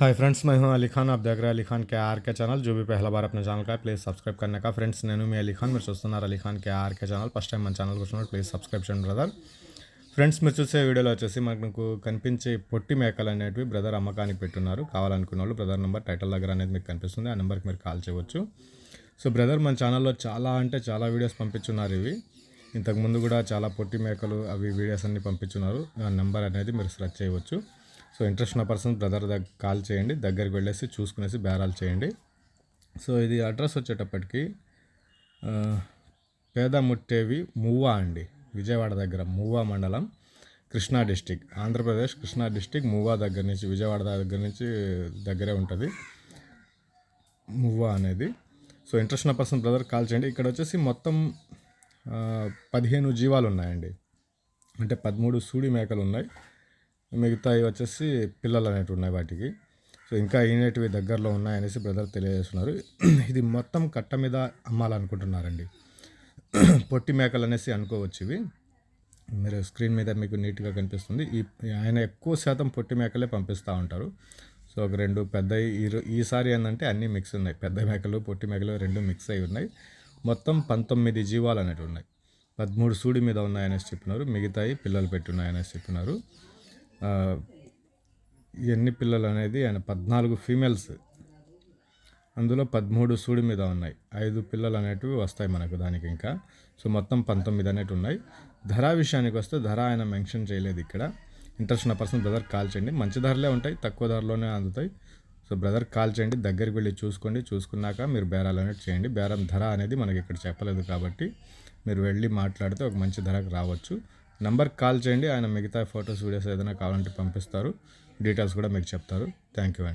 Hi friends मैं हूं अली खान आप देख रहे हैं अली खान के आर के ఛానల్ जो भी पहला बार अपने ఛానల్ का ప్లీజ్ సబ్స్క్రైబ్ करने का ఫ్రెండ్స్ నేను మీ అలీ ఖాన్ మీరు చూస్తున్నారు Ali Khan K R K channel first time మన ఛానల్ చూస్తున్నారు ప్లీజ్ సబ్స్క్రైబ్ చేయండి బ్రదర్ ఫ్రెండ్స్ మీరు చూసే వీడియోలో వచ్చేసి మనకు కనిపించే పొట్టి మేకలు అనేటివి బ్రదర్ అమ్మకానికి పెట్టున్నారు కావాలనుకున్న వాళ్ళు బ్రదర్ నెంబర్ టైటిల్ దగ్గర అనేది మీకు కనిపిస్తుంది ఆ నెంబర్కి మీరు కాల్ చేయవచ్చు సో బ్రదర్ మన ఛానల్లో చాలా అంటే చాలా వీడియోస్ పంపించున్నారు ఇవి ఇంతకుముందు కూడా చాలా పొట్టి మేకలు అవి వీడియోస్ అన్ని పంపించున్నారు ఆ నెంబర్ అనేది మీరు సెర్చ్ చేయవచ్చు సో ఇంట్రెస్ట్ ఉన్న పర్సన్ బ్రదర్ దగ్గర కాల్ చేయండి దగ్గరికి వెళ్ళేసి చూసుకునేసి బేరాలు చేయండి. సో ఇది అడ్రస్ వచ్చేటప్పటికి పేద ముట్టేవి మువ్వా అండి. విజయవాడ దగ్గర మువ్వా మండలం కృష్ణా డిస్టిక్. ఆంధ్రప్రదేశ్ కృష్ణా డిస్టిక్ మువ్వా దగ్గర నుంచి విజయవాడ దగ్గర నుంచి దగ్గరే ఉంటుంది. మువ్వా అనేది. సో ఇంట్రెస్ట్ ఉన్న పర్సన్ బ్రదర్ కాల్ చేయండి. ఇక్కడ వచ్చేసి మొత్తం పదిహేను జీవాలు ఉన్నాయండి అంటే పదమూడు సూడి మేకలు ఉన్నాయి మిగతావి వచ్చేసి పిల్లలు అనేటివి ఉన్నాయి వాటికి. సో ఇంకా ఈనేటివి దగ్గరలో ఉన్నాయనేసి బ్రదర్ తెలియజేస్తున్నారు. ఇది మొత్తం కట్ట మీద అమ్మాలనుకుంటున్నారండి. పొట్టి మేకలు అనేసి అనుకోవచ్చు ఇవి. మీరు స్క్రీన్ మీద మీకు నీట్గా కనిపిస్తుంది. ఈ ఆయన ఎక్కువ శాతం పొట్టి మేకలే పంపిస్తూ ఉంటారు. సో ఒక రెండు పెద్ద ఈసారి ఏంటంటే అన్నీ మిక్స్ ఉన్నాయి. పెద్ద మేకలు పొట్టి మేకలు రెండు మిక్స్ అయి ఉన్నాయి. మొత్తం పంతొమ్మిది జీవాలు అనేవి ఉన్నాయి. పదమూడు సూడి మీద ఉన్నాయనేసి చెప్పినారు. మిగతాయి పిల్లలు పెట్టున్నాయనేసి చెప్పినారు. ఎన్ని పిల్లలు అనేది ఆయన పద్నాలుగు ఫీమేల్స్. అందులో పదమూడు సూడి మీద ఉన్నాయి. ఐదు పిల్లలు అనేటివి వస్తాయి మనకు దానికి ఇంకా. సో మొత్తం పంతొమ్మిది అనేటివి ఉన్నాయి. ధర విషయానికి వస్తే ధర ఆయన మెన్షన్ చేయలేదు ఇక్కడ. ఇంట్రెస్ట్ ఉన్న పర్సన్ బ్రదర్ కాల్ చేయండి. మంచి ధరలే ఉంటాయి తక్కువ ధరలోనే అందుతాయి. సో బ్రదర్ కాల్ చేయండి దగ్గరికి వెళ్ళి చూసుకోండి. చూసుకున్నాక మీరు బేరాలు అనేది చేయండి. బేరం ధర అనేది మనకి ఇక్కడ చెప్పలేదు కాబట్టి మీరు వెళ్ళి మాట్లాడితే ఒక మంచి ధరకు రావచ్చు. నంబర్కి కాల్ చేయండి. ఆయన మిగతా ఫొటోస్ వీడియోస్ ఏదైనా కావాలంటే పంపిస్తారు. డీటెయిల్స్ కూడా మీకు చెప్తారు. థ్యాంక్ యూ అండి.